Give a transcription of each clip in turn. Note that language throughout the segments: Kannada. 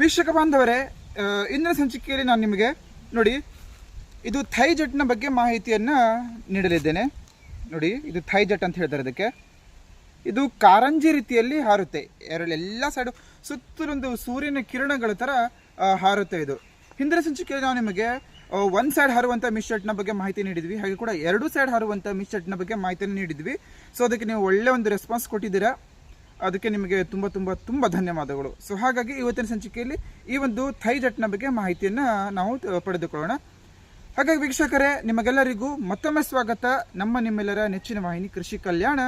ವೀಕ್ಷಕ ಬಾಂಧವರೇ ಇಂದಿನ ಸಂಚಿಕೆಯಲ್ಲಿ ನಾನು ನಿಮಗೆ ನೋಡಿ, ಇದು ಥೈ ಜಟ್ನ ಬಗ್ಗೆ ಮಾಹಿತಿಯನ್ನು ನೀಡಲಿದ್ದೇನೆ. ನೋಡಿ, ಇದು ಥೈ ಜಟ್ ಅಂತ ಹೇಳ್ತಾರೆ ಅದಕ್ಕೆ ಇದು ಕಾರಂಜಿ ರೀತಿಯಲ್ಲಿ ಹಾರುತ್ತೆ. ಎರಡು ಎಲ್ಲ ಸೈಡು ಸುತ್ತಲೊಂದು ಸೂರ್ಯನ ಕಿರಣಗಳ ಥರ ಹಾರುತ್ತೆ ಇದು. ಹಿಂದಿನ ಸಂಚಿಕೆಯಲ್ಲಿ ನಾವು ನಿಮಗೆ ಒಂದು ಸೈಡ್ ಹಾರುವಂಥ ಮಿಸ್ ಶರ್ಟ್ನ ಬಗ್ಗೆ ಮಾಹಿತಿ ನೀಡಿದ್ವಿ. ಹಾಗೆ ಕೂಡ ಎರಡು ಸೈಡ್ ಹಾರುವಂಥ ಮಿಸ್ ಶರ್ಟ್ನ ಬಗ್ಗೆ ಮಾಹಿತಿಯನ್ನು ನೀಡಿದ್ವಿ. ಸೊ ಅದಕ್ಕೆ ನೀವು ಒಳ್ಳೆ ಒಂದು ರೆಸ್ಪಾನ್ಸ್ ಕೊಟ್ಟಿದ್ದೀರಾ. ಅದಕ್ಕೆ ನಿಮಗೆ ತುಂಬ ತುಂಬ ತುಂಬ ಧನ್ಯವಾದಗಳು. ಸೊ ಹಾಗಾಗಿ ಇವತ್ತಿನ ಸಂಚಿಕೆಯಲ್ಲಿ ಈ ಒಂದು ಥೈ ಜಟ್ನ ಬಗ್ಗೆ ಮಾಹಿತಿಯನ್ನು ನಾವು ಪಡೆದುಕೊಳ್ಳೋಣ. ಹಾಗಾಗಿ ವೀಕ್ಷಕರೇ, ನಿಮಗೆಲ್ಲರಿಗೂ ಮತ್ತೊಮ್ಮೆ ಸ್ವಾಗತ. ನಮ್ಮ ನಿಮ್ಮೆಲ್ಲರ ನೆಚ್ಚಿನ ವಾಹಿನಿ ಕೃಷಿ ಕಲ್ಯಾಣ.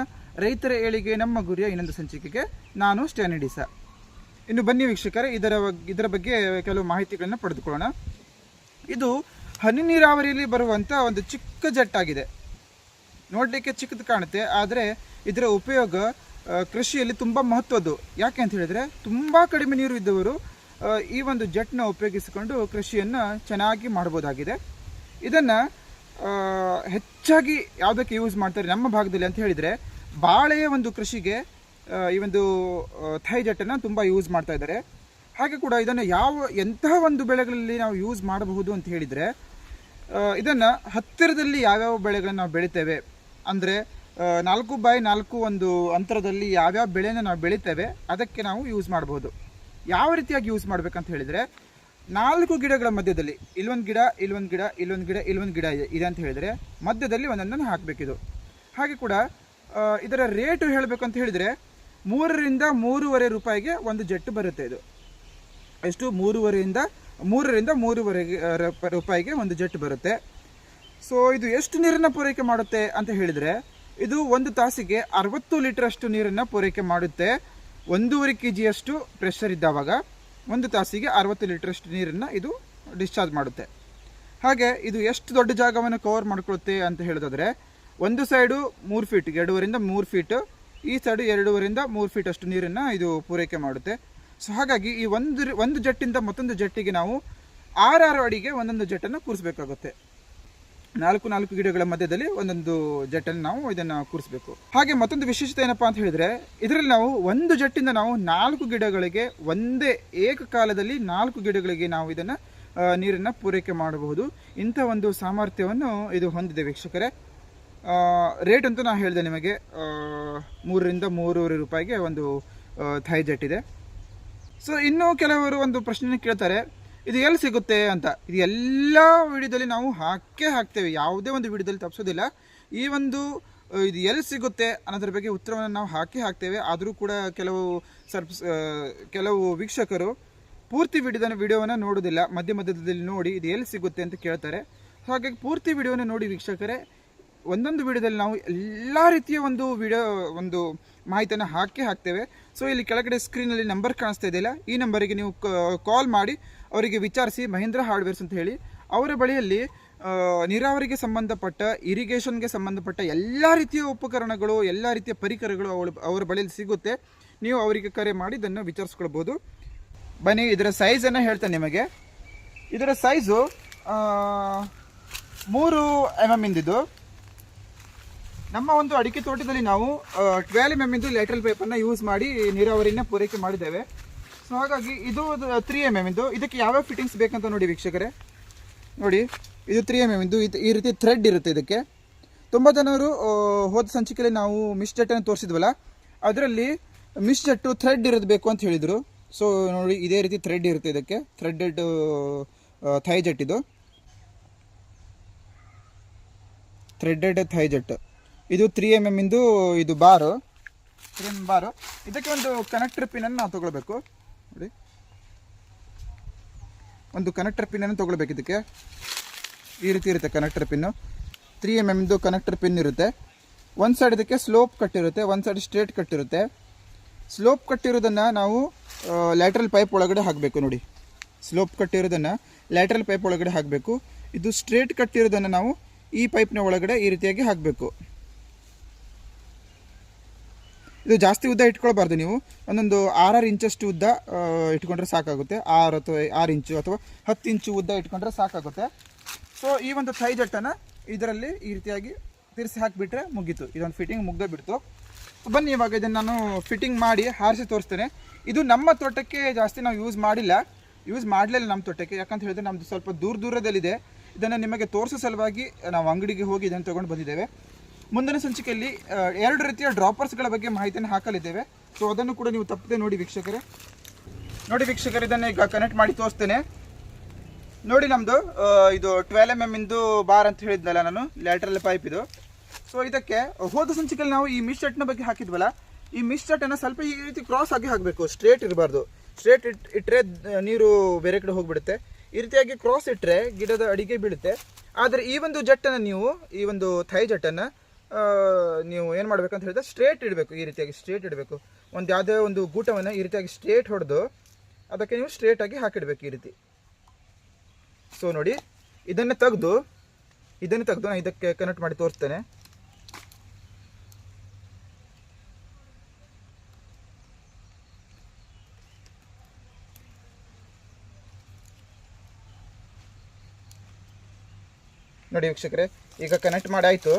ರೈತರ ಏಳಿಗೆ ನಮ್ಮ ಗುರಿಯ ಇನ್ನೊಂದು ಸಂಚಿಕೆಗೆ ನಾನು ಸ್ಟ್ಯಾನಿಡಿಸ ಇನ್ನು ಬನ್ನಿ ವೀಕ್ಷಕರೇ, ಇದರ ಇದರ ಬಗ್ಗೆ ಕೆಲವು ಮಾಹಿತಿಗಳನ್ನು ಪಡೆದುಕೊಳ್ಳೋಣ. ಇದು ಹನಿ ನೀರಾವರಿಯಲ್ಲಿ ಬರುವಂಥ ಒಂದು ಚಿಕ್ಕ ಜಟ್ಟಾಗಿದೆ. ನೋಡಲಿಕ್ಕೆ ಚಿಕ್ಕದು ಕಾಣುತ್ತೆ, ಆದರೆ ಇದರ ಉಪಯೋಗ ಕೃಷಿಯಲ್ಲಿ ತುಂಬ ಮಹತ್ವದ್ದು ಯಾಕೆ ಅಂತ ಹೇಳಿದ್ರೆ, ತುಂಬ ಕಡಿಮೆ ನೀರು ಇದ್ದವರು ಈ ಒಂದು ಜೆಟ್ನ ಉಪಯೋಗಿಸಿಕೊಂಡು ಕೃಷಿಯನ್ನು ಚೆನ್ನಾಗಿ ಮಾಡ್ಬೋದಾಗಿದೆ. ಇದನ್ನು ಹೆಚ್ಚಾಗಿ ಯಾವುದಕ್ಕೆ ಯೂಸ್ ಮಾಡ್ತಾರೆ ನಮ್ಮ ಭಾಗದಲ್ಲಿ ಅಂತ ಹೇಳಿದರೆ, ಬಾಳೆಯ ಒಂದು ಕೃಷಿಗೆ ಈ ಒಂದು ಥೈ ಜೆಟ್ಟನ್ನು ತುಂಬ ಯೂಸ್ ಮಾಡ್ತಾ ಇದ್ದಾರೆ. ಹಾಗೆ ಕೂಡ ಇದನ್ನು ಯಾವ, ಎಂತಹ ಒಂದು ಬೆಳೆಗಳಲ್ಲಿ ನಾವು ಯೂಸ್ ಮಾಡಬಹುದು ಅಂತ ಹೇಳಿದರೆ ಇದನ್ನು ಹತ್ತಿರದಲ್ಲಿ ಯಾವ್ಯಾವ ಬೆಳೆಗಳನ್ನು ನಾವು ಬೆಳಿತೇವೆ, ಅಂದರೆ ನಾಲ್ಕು ಬೈ ನಾಲ್ಕು ಒಂದು ಅಂತರದಲ್ಲಿ ಯಾವ್ಯಾವ ಬೆಳೆನ ನಾವು ಬೆಳಿತೇವೆ, ಅದಕ್ಕೆ ನಾವು ಯೂಸ್ ಮಾಡ್ಬೋದು. ಯಾವ ರೀತಿಯಾಗಿ ಯೂಸ್ ಮಾಡ್ಬೇಕಂತ ಹೇಳಿದರೆ, ನಾಲ್ಕು ಗಿಡಗಳ ಮಧ್ಯದಲ್ಲಿ, ಇಲ್ಲೊಂದು ಗಿಡ ಇಲ್ಲೊಂದು ಗಿಡ ಇಲ್ಲೊಂದು ಗಿಡ ಇಲ್ಲೊಂದು ಗಿಡ ಇದೆ ಇದೆ ಅಂತ ಹೇಳಿದರೆ, ಮಧ್ಯದಲ್ಲಿ ಒಂದೊಂದನ್ನು ಹಾಕಬೇಕಿದು. ಹಾಗೆ ಕೂಡ ಇದರ ರೇಟು ಹೇಳಬೇಕಂತ ಹೇಳಿದರೆ, ಮೂರರಿಂದ ಮೂರುವರೆ ರೂಪಾಯಿಗೆ ಒಂದು ಜೆಟ್ಟು ಬರುತ್ತೆ ಇದು. ಎಷ್ಟು? ಮೂರುವರೆಯಿಂದ, ಮೂರರಿಂದ ಮೂರುವರೆ ರೂಪಾಯಿಗೆ ಒಂದು ಜೆಟ್ ಬರುತ್ತೆ. ಸೊ ಇದು ಎಷ್ಟು ನೀರನ್ನು ಪೂರೈಕೆ ಮಾಡುತ್ತೆ ಅಂತ ಹೇಳಿದರೆ ಇದು ಒಂದು ತಾಸಿಗೆ ಅರವತ್ತು ಲೀಟರಷ್ಟು ನೀರನ್ನು ಪೂರೈಕೆ ಮಾಡುತ್ತೆ. ಒಂದೂವರೆ ಕೆ ಜಿಯಷ್ಟು ಪ್ರೆಷರ್ ಇದ್ದಾವಾಗ ಒಂದು ತಾಸಿಗೆ ಅರವತ್ತು ಲೀಟರಷ್ಟು ನೀರನ್ನು ಇದು ಡಿಸ್ಚಾರ್ಜ್ ಮಾಡುತ್ತೆ. ಹಾಗೆ ಇದು ಎಷ್ಟು ದೊಡ್ಡ ಜಾಗವನ್ನು ಕವರ್ ಮಾಡ್ಕೊಳುತ್ತೆ ಅಂತ ಹೇಳೋದಾದ್ರೆ, ಒಂದು ಸೈಡು ಮೂರು ಫೀಟ್ ಎರಡೂವರಿಂದ ಮೂರು ಫೀಟ್ ಈ ಸೈಡು ಎರಡೂವರಿಂದ ಮೂರು ಫೀಟ್ ಅಷ್ಟು ನೀರನ್ನು ಇದು ಪೂರೈಕೆ ಮಾಡುತ್ತೆ. ಸೊ ಹಾಗಾಗಿ ಈ ಒಂದು ಒಂದು ಜಟ್ಟಿಂದ ಮತ್ತೊಂದು ಜಟ್ಟಿಗೆ ನಾವು ಆರಾರು ಅಡಿಗೆ ಒಂದೊಂದು ಜಟ್ಟನ್ನು ಕೂರಿಸಬೇಕಾಗುತ್ತೆ. ನಾಲ್ಕು ನಾಲ್ಕು ಗಿಡಗಳ ಮಧ್ಯದಲ್ಲಿ ಒಂದೊಂದು ಜಟ್ಟನ್ನು ನಾವು ಇದನ್ನು ಕೂರಿಸಬೇಕು. ಹಾಗೆ ಮತ್ತೊಂದು ವಿಶೇಷತೆ ಏನಪ್ಪಾ ಅಂತ ಹೇಳಿದ್ರೆ, ಇದರಲ್ಲಿ ನಾವು ಒಂದು ಜಟ್ಟಿಂದ ನಾವು ನಾಲ್ಕು ಗಿಡಗಳಿಗೆ ಒಂದೇ ಏಕಕಾಲದಲ್ಲಿ ನಾಲ್ಕು ಗಿಡಗಳಿಗೆ ನಾವು ಇದನ್ನು ನೀರನ್ನು ಪೂರೈಕೆ ಮಾಡಬಹುದು. ಇಂಥ ಒಂದು ಸಾಮರ್ಥ್ಯವನ್ನು ಇದು ಹೊಂದಿದೆ ವೀಕ್ಷಕರೇ. ರೇಟ್ ಅಂತೂ ನಾನು ಹೇಳಿದೆ ನಿಮಗೆ ಮೂರರಿಂದ ಮೂರುವರೆ ರೂಪಾಯಿಗೆ ಒಂದು ಥೈ ಜೆಟ್ ಇದೆ ಸೊ ಇನ್ನೂ ಕೆಲವರು ಒಂದು ಪ್ರಶ್ನೆ ಕೇಳ್ತಾರೆ. ಇದು ಎಲ್ಲಿ ಸಿಗುತ್ತೆ ಅಂತ. ಇದು ಎಲ್ಲ ವಿಡಿಯೋದಲ್ಲಿ ನಾವು ಹಾಕೇ ಹಾಕ್ತೇವೆ. ಯಾವುದೇ ಒಂದು ವಿಡಿಯೋದಲ್ಲಿ ತಪ್ಪಿಸೋದಿಲ್ಲ ಈ ಒಂದು ಇದು ಎಲ್ಲಿ ಸಿಗುತ್ತೆ ಅನ್ನೋದ್ರ ಬಗ್ಗೆ ಉತ್ತರವನ್ನು ನಾವು ಹಾಕಿ ಹಾಕ್ತೇವೆ. ಆದರೂ ಕೂಡ ಕೆಲವು ಸರ್ಪ್ಸ್ ಕೆಲವು ವೀಕ್ಷಕರು ಪೂರ್ತಿ ವಿಡಿಯೋದ, ವಿಡಿಯೋವನ್ನು ನೋಡೋದಿಲ್ಲ. ಮಧ್ಯ ಮಧ್ಯದಲ್ಲಿ ನೋಡಿ ಇದು ಎಲ್ಲಿ ಸಿಗುತ್ತೆ ಅಂತ ಕೇಳ್ತಾರೆ. ಹಾಗಾಗಿ ಪೂರ್ತಿ ವಿಡಿಯೋನ ನೋಡಿ ವೀಕ್ಷಕರೇ, ಒಂದೊಂದು ವಿಡಿಯೋದಲ್ಲಿ ನಾವು ಎಲ್ಲ ರೀತಿಯ ಒಂದು ವಿಡಿಯೋ, ಒಂದು ಮಾಹಿತಿಯನ್ನು ಹಾಕಿ ಹಾಕ್ತೇವೆ. ಸೊ ಇಲ್ಲಿ ಕೆಳಗಡೆ ಸ್ಕ್ರೀನಲ್ಲಿ ನಂಬರ್ ಕಾಣಿಸ್ತಾ ಇದೆಯಲ್ಲ ಈ ನಂಬರಿಗೆ ನೀವು ಕಾಲ್ ಮಾಡಿ. ಅವರಿಗೆ ವಿಚಾರಿಸಿ ಮಹೇಂದ್ರ ಹಾರ್ಡ್ವೇರ್ಸ್ ಅಂತ ಹೇಳಿ, ಅವರ ಬಳಿಯಲ್ಲಿ ನೀರಾವರಿಗೆ ಸಂಬಂಧಪಟ್ಟ ಇರಿಗೇಷನ್ಗೆ ಸಂಬಂಧಪಟ್ಟ ಎಲ್ಲ ರೀತಿಯ ಉಪಕರಣಗಳು, ಎಲ್ಲ ರೀತಿಯ ಪರಿಕರಗಳು ಅವಳು, ಅವರ ಬಳಿಯಲ್ಲಿ ಸಿಗುತ್ತೆ. ನೀವು ಅವರಿಗೆ ಕರೆ ಮಾಡಿ ಇದನ್ನು ವಿಚಾರಿಸ್ಕೊಳ್ಬೋದು. ಬನ್ನಿ, ಇದರ ಸೈಜನ್ನು ಹೇಳ್ತೇನೆ ನಿಮಗೆ. ಇದರ ಸೈಜು ಮೂರು ಎಂ ಎಂ ಇಂದಿದ್ದು. ನಮ್ಮ ಒಂದು ಅಡಿಕೆ ತೋಟದಲ್ಲಿ ನಾವು ಟ್ವೆಲ್ ಎಂ ಇಂದು ಲೆಟ್ರಲ್ ಪೈಪನ್ನು ಯೂಸ್ ಮಾಡಿ ನೀರಾವರಿನ ಪೂರೈಕೆ ಮಾಡಿದ್ದೇವೆ. ಸೊ ಹಾಗಾಗಿ ಇದು ತ್ರೀ ಎಂ ಎಂ ಇಂದು. ಇದಕ್ಕೆ ಯಾವ್ಯಾವ ಫಿಟ್ಟಿಂಗ್ಸ್ ಬೇಕಂತ ನೋಡಿ ವೀಕ್ಷಕರೇ. ನೋಡಿ, ಇದು ತ್ರೀ ಎಂ ಎಂ ಇಂದು. ಈ ರೀತಿ ಥ್ರೆಡ್ ಇರುತ್ತೆ ಇದಕ್ಕೆ. ತುಂಬ ಜನರು ಹೋದ ಸಂಚಿಕೆಯಲ್ಲಿ ನಾವು ಮಿಸ್ ಜಟ್ಟನ್ನು ತೋರಿಸಿದ್ವಲ್ಲ, ಅದರಲ್ಲಿ ಮಿಸ್ ಜಟ್ಟು ಥ್ರೆಡ್ ಇರಬೇಕು ಬೇಕು ಅಂತ ಹೇಳಿದರು. ಸೊ ನೋಡಿ, ಇದೇ ರೀತಿ ಥ್ರೆಡ್ ಇರುತ್ತೆ ಇದಕ್ಕೆ. ಥ್ರೆಡೆಡ್ ಥೈ ಜಟ್ ಇದು. ಥ್ರೆಡೆಡ್ ಥೈ ಜಟ್ ಇದು ತ್ರೀ ಎಂ ಎಂ ಇಂದು, ಇದು ಬಾರು. ತ್ರೀ ಎಂ ಬಾರು. ಇದಕ್ಕೆ ಒಂದು ಕನೆಕ್ಟರ್ ಪಿನ್ನನ್ನು ನಾವು ತಗೊಳ್ಬೇಕು. ನೋಡಿ. ಒಂದು ಕನೆಕ್ಟರ್ ಪಿನ್ನನ್ನು ತಗೊಳ್ಬೇಕು ಇದಕ್ಕೆ. ಈ ರೀತಿ ಇರುತ್ತೆ ಕನೆಕ್ಟರ್ ಪಿನ್ನು ತ್ರೀ ಎಂ ಎಮ್ದು ಕನೆಕ್ಟರ್ ಪಿನ್ ಇರುತ್ತೆ. ಒಂದು ಸೈಡ್ ಇದಕ್ಕೆ ಸ್ಲೋಪ್ ಕಟ್ಟಿರುತ್ತೆ ಒಂದು ಸೈಡ್ ಸ್ಟ್ರೇಟ್ ಕಟ್ಟಿರುತ್ತೆ ಸ್ಲೋಪ್ ಕಟ್ಟಿರೋದನ್ನು ನಾವು ಲ್ಯಾಟ್ರಲ್ ಪೈಪ್ ಒಳಗಡೆ ಹಾಕಬೇಕು ನೋಡಿ. ಸ್ಲೋಪ್ ಕಟ್ಟಿರೋದನ್ನು ಲ್ಯಾಟ್ರಲ್ ಪೈಪ್ ಒಳಗಡೆ ಹಾಕಬೇಕು. ಇದು ಸ್ಟ್ರೇಟ್ ಕಟ್ಟಿರೋದನ್ನು ನಾವು ಈ ಪೈಪ್ನ ಒಳಗಡೆ ಈ ರೀತಿಯಾಗಿ ಹಾಕಬೇಕು. ಇದು ಜಾಸ್ತಿ ಉದ್ದ ಇಟ್ಕೊಳ್ಬಾರ್ದು ನೀವು. ಒಂದೊಂದು ಆರಾರು ಇಂಚಷ್ಟು ಉದ್ದ ಇಟ್ಕೊಂಡ್ರೆ ಸಾಕಾಗುತ್ತೆ. ಆರು ಅಥವಾ ಆರು ಇಂಚು ಅಥವಾ ಹತ್ತು ಇಂಚು ಉದ್ದ ಇಟ್ಕೊಂಡ್ರೆ ಸಾಕಾಗುತ್ತೆ. ಸೊ ಈ ಒಂದು ಥೈ ಜಟ್ಟನ್ನು ಇದರಲ್ಲಿ ಈ ರೀತಿಯಾಗಿ ತಿರ್ಸಿ ಹಾಕಿಬಿಟ್ರೆ ಮುಗೀತು. ಇದೊಂದು ಫಿಟ್ಟಿಂಗ್ ಮುಗ್ದೇ ಬಿಡ್ತು. ಬನ್ನಿ, ಇವಾಗ ಇದನ್ನು ನಾನು ಫಿಟ್ಟಿಂಗ್ ಮಾಡಿ ಹಾರಿಸಿ ತೋರಿಸ್ತೇನೆ. ಇದು ನಮ್ಮ ತೋಟಕ್ಕೆ ಜಾಸ್ತಿ ನಾವು ಯೂಸ್ ಮಾಡಿಲ್ಲ. ಯೂಸ್ ಮಾಡಲಿಲ್ಲ ನಮ್ಮ ತೋಟಕ್ಕೆ. ಯಾಕಂತ ಹೇಳಿದ್ರೆ ನಮ್ಮದು ಸ್ವಲ್ಪ ದೂರ ದೂರದಲ್ಲಿದೆ. ಇದನ್ನು ನಿಮಗೆ ತೋರಿಸೋ ಸಲುವಾಗಿ ನಾವು ಅಂಗಡಿಗೆ ಹೋಗಿ ಇದನ್ನು ತೊಗೊಂಡು ಬಂದಿದ್ದೇವೆ. ಮುಂದಿನ ಸಂಚಿಕೆಯಲ್ಲಿ ಎರಡು ರೀತಿಯ ಡ್ರಾಪರ್ಸ್ಗಳ ಬಗ್ಗೆ ಮಾಹಿತಿಯನ್ನು ಹಾಕಲಿದ್ದೇವೆ. ಸೊ ಅದನ್ನು ಕೂಡ ನೀವು ತಪ್ಪದೆ ನೋಡಿ ವೀಕ್ಷಕರೇ. ನೋಡಿ ವೀಕ್ಷಕರು, ಇದನ್ನು ಈಗ ಕನೆಕ್ಟ್ ಮಾಡಿ ತೋರಿಸ್ತೇನೆ. ನೋಡಿ ನಮ್ಮದು ಇದು ಟ್ವೆಲ್ ಎಂ ಎಂ ಇಂದು ಬಾರ್ ಅಂತ ಹೇಳಿದ್ನಲ್ಲ ನಾನು ಲ್ಯಾಟ್ರಲ್ ಪೈಪ್ ಇದು. ಸೊ ಇದಕ್ಕೆ ಹೋದ ಸಂಚಿಕೆಯಲ್ಲಿ ನಾವು ಈ ಮಿಸ್ ಶರ್ಟ್ನ ಬಗ್ಗೆ ಹಾಕಿದ್ವಲ್ಲ, ಈ ಮಿಸ್ ಶರ್ಟನ್ನು ಸ್ವಲ್ಪ ಈ ರೀತಿ ಕ್ರಾಸ್ ಆಗಿ ಹಾಕಬೇಕು ಸ್ಟ್ರೇಟ್ ಇರಬಾರ್ದು. ಸ್ಟ್ರೇಟ್ ಇಟ್ ಇಟ್ಟರೆ ನೀರು ಬೇರೆ ಕಡೆ ಹೋಗಿಬಿಡುತ್ತೆ. ಈ ರೀತಿಯಾಗಿ ಕ್ರಾಸ್ ಇಟ್ಟರೆ ಗಿಡದ ಅಡಿಗೆ ಬೀಳುತ್ತೆ. ಆದರೆ ಈ ಒಂದು ಜಟ್ಟನ್ನು ನೀವು, ಈ ಒಂದು ಥೈ ಜಟ್ಟನ್ನು ನೀವು ಏನು ಮಾಡ್ಬೇಕಂತ ಹೇಳಿದ್ರೆ ಸ್ಟ್ರೇಟ್ ಇಡಬೇಕು, ಈ ರೀತಿಯಾಗಿ ಸ್ಟ್ರೇಟ್ ಇಡಬೇಕು. ಒಂದು ಯಾವುದೇ ಒಂದು ಗೂಟವನ್ನು ಈ ರೀತಿಯಾಗಿ ಸ್ಟ್ರೇಟ್ ಹೊಡೆದು ಅದಕ್ಕೆ ನೀವು ಸ್ಟ್ರೇಟಾಗಿ ಹಾಕಿಡ್ಬೇಕು ಈ ರೀತಿ. ಸೊ ನೋಡಿ, ಇದನ್ನು ತೆಗೆದು ಇದನ್ನು ತೆಗೆದು ನಾನು ಇದಕ್ಕೆ ಕನೆಕ್ಟ್ ಮಾಡಿ ತೋರಿಸ್ತೇನೆ. ನೋಡಿ ವೀಕ್ಷಕರೇ, ಈಗ ಕನೆಕ್ಟ್ ಮಾಡಾಯಿತು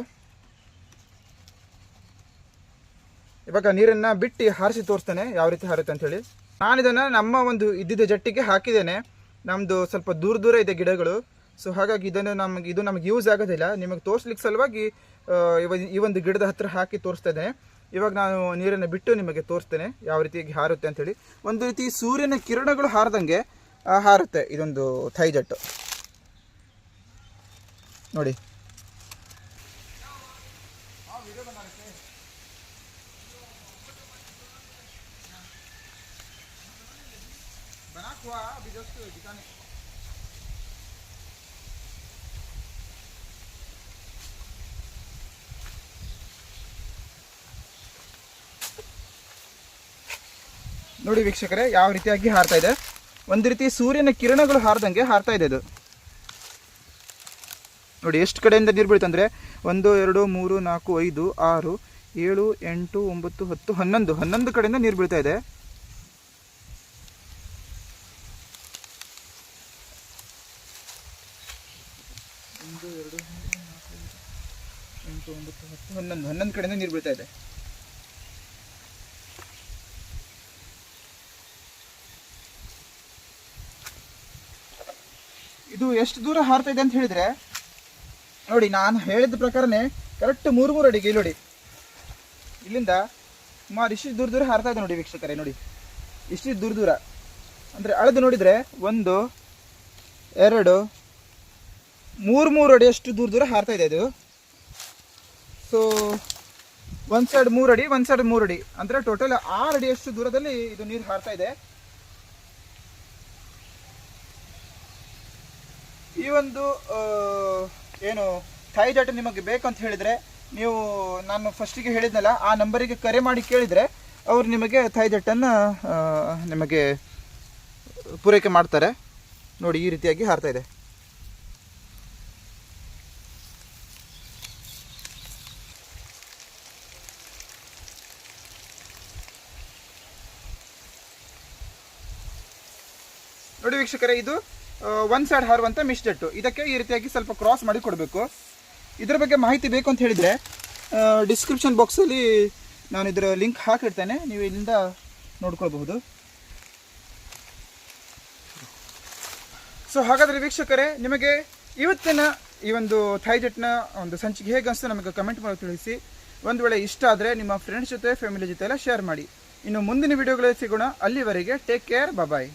ಇವಾಗ ನೀರನ್ನು ಬಿಟ್ಟು ಹಾರಿಸಿ ತೋರಿಸ್ತೇನೆ, ಯಾವ ರೀತಿ ಹಾರುತ್ತೆ ನಾನು ಇದನ್ನ ನಮ್ಮ ಒಂದು ಇದ್ದಿದ್ದ ಜಟ್ಟಿಗೆ ಹಾಕಿದ್ದೇನೆ. ನಮ್ಮದು ಸ್ವಲ್ಪ ದೂರ ದೂರ ಇದೆ ಗಿಡಗಳು. ಸೊ ಹಾಗಾಗಿ ಇದನ್ನು ನಮಗೆ, ಇದು ನಮಗೆ ಯೂಸ್ ಆಗೋದಿಲ್ಲ. ನಿಮಗೆ ತೋರಿಸ್ಲಿಕ್ಕೆ ಸಲುವಾಗಿ ಈ ಒಂದು ಗಿಡದ ಹತ್ರ ಹಾಕಿ ತೋರಿಸ್ತಾ ಇವಾಗ ನಾನು ನೀರನ್ನು ಬಿಟ್ಟು ನಿಮಗೆ ತೋರಿಸ್ತೇನೆ, ಯಾವ ರೀತಿಯಾಗಿ ಹಾರುತ್ತೆ ಅಂತೇಳಿ ಒಂದು ರೀತಿ ಸೂರ್ಯನ ಕಿರಣಗಳು ಹಾರದಂಗೆ ಹಾರುತ್ತೆ ಇದೊಂದು ಥೈ ಜಟ್ಟು ನೋಡಿ. ನೋಡಿ ವೀಕ್ಷಕರೇ, ಯಾವ ರೀತಿಯಾಗಿ ಹಾರ್ತಾ ಇದೆ? ಒಂದು ರೀತಿ ಸೂರ್ಯನ ಕಿರಣಗಳು ಹಾರ್ದಂಗೆ ಹಾರ್ತಾ ಇದೆ ಅದು ನೋಡಿ, ಎಷ್ಟು ಕಡೆಯಿಂದ ನೀರು ಬೀಳ್ತಂದ್ರೆ ಒಂದು, ಎರಡು, ಮೂರು, ನಾಲ್ಕು, ಐದು, ಆರು, ಏಳು, ಎಂಟು, ಒಂಬತ್ತು, ಹತ್ತು, ಹನ್ನೊಂದು. ಹನ್ನೊಂದು ಕಡೆಯಿಂದ ನೀರು ಬೀಳ್ತಾ ಇದೆ ಒಂದು ಎರಡು, ಮೂರು, ನಾಲ್ಕು ಎಂಟು, ಒಂಬತ್ತು, ಹತ್ತು, ಹನ್ನೊಂದು ಹನ್ನೊಂದು ಕಡೆಯಿಂದ ನೀರು ಬೀಳ್ತಾ ಇದೆ. ಇದು ಎಷ್ಟು ದೂರ ಹಾರ್ತಾ ಇದೆ ಅಂತ ಹೇಳಿದ್ರೆ, ನೋಡಿ, ನಾನು ಹೇಳಿದ ಪ್ರಕಾರನೇ ಕರೆಕ್ಟ್ ಮೂರು ಮೂರು ಅಡಿಗೆ, ನೋಡಿ. ಇಲ್ಲಿಂದ ಸುಮಾರು ಇಷ್ಟು ದೂರ ದೂರ ಹಾರ್ತಾ ಇದೆ ನೋಡಿ ವೀಕ್ಷಕರೇ, ನೋಡಿ. ಇಷ್ಟು ದೂರ ದೂರ. ಅಂದರೆ ಅಳೆದು ನೋಡಿದರೆ ಒಂದು, ಎರಡು ಮೂರು ಮೂರು ಅಡಿ ಅಷ್ಟು ದೂರ ದೂರ ಹಾರ್ತಾ ಇದೆ ಇದು ಸೊ ಒಂದು ಸೈಡ್ ಮೂರು ಅಡಿ, ಒಂದು ಸೈಡ್ ಮೂರು ಅಡಿ. ಅಂದರೆ ಟೋಟಲ್ ಆರು ಅಡಿಯಷ್ಟು ದೂರದಲ್ಲಿ ಇದು ನೀರು ಹಾರ್ತಾ ಇದೆ. ಈ ಒಂದು ಏನು ಥಾಯ್ ಜಾಟ ನಿಮಗೆ ಬೇಕಂತ ಹೇಳಿದರೆ, ನೀವು ನಾನು ಫಸ್ಟಿಗೆ ಹೇಳಿದ್ನಲ್ಲ, ಆ ನಂಬರಿಗೆ ಕರೆ ಮಾಡಿ ಕೇಳಿದರೆ, ಅವರು ನಿಮಗೆ ಥಾಯ್ ಜಟ್ಟನ್ನು ನಿಮಗೆ ಪೂರೈಕೆ ಮಾಡ್ತಾರೆ. ನೋಡಿ, ಈ ರೀತಿಯಾಗಿ ಹಾರ್ತಾ ಇದೆ. ನೋಡಿ ವೀಕ್ಷಕರೇ, ಇದು ಒನ್ ಸೈಡ್ ಹಾರುವಂಥ ಮಿಸ್ಟೆಟ್ಟು ಇದಕ್ಕೆ ಈ ರೀತಿಯಾಗಿ ಸ್ವಲ್ಪ ಕ್ರಾಸ್ ಮಾಡಿ ಕೊಡಬೇಕು. ಇದರ ಬಗ್ಗೆ ಮಾಹಿತಿ ಬೇಕು ಅಂತ ಹೇಳಿದರೆ ಡಿಸ್ಕ್ರಿಪ್ಷನ್ ಬಾಕ್ಸಲ್ಲಿ ನಾನು ಇದರ ಲಿಂಕ್ ಹಾಕಿರ್ತೇನೆ. ನೀವು ಇಲ್ಲಿಂದ ನೋಡ್ಕೊಳ್ಬಹುದು. ಸೊ ಹಾಗಾದರೆ ವೀಕ್ಷಕರೇ, ನಿಮಗೆ ಇವತ್ತಿನ ಈ ಒಂದು ಥೈ ಜೆಟ್ನ ಒಂದು ಸಂಚಿಕೆ ಹೇಗೆ ಅನಿಸ್ತು ನಮಗೆ ಕಮೆಂಟ್ ಮಾಡಿ ತಿಳಿಸಿ. ಒಂದು ವೇಳೆ ಇಷ್ಟ ಆದರೆ ನಿಮ್ಮ ಫ್ರೆಂಡ್ಸ್ ಜೊತೆ ಫ್ಯಾಮಿಲಿ ಜೊತೆ ಎಲ್ಲ ಶೇರ್ ಮಾಡಿ. ಇನ್ನು ಮುಂದಿನ ವಿಡಿಯೋಗಳಲ್ಲಿ ಸಿಗೋಣ. ಅಲ್ಲಿವರೆಗೆ ಟೇಕ್ ಕೇರ್ ಬಾಯ್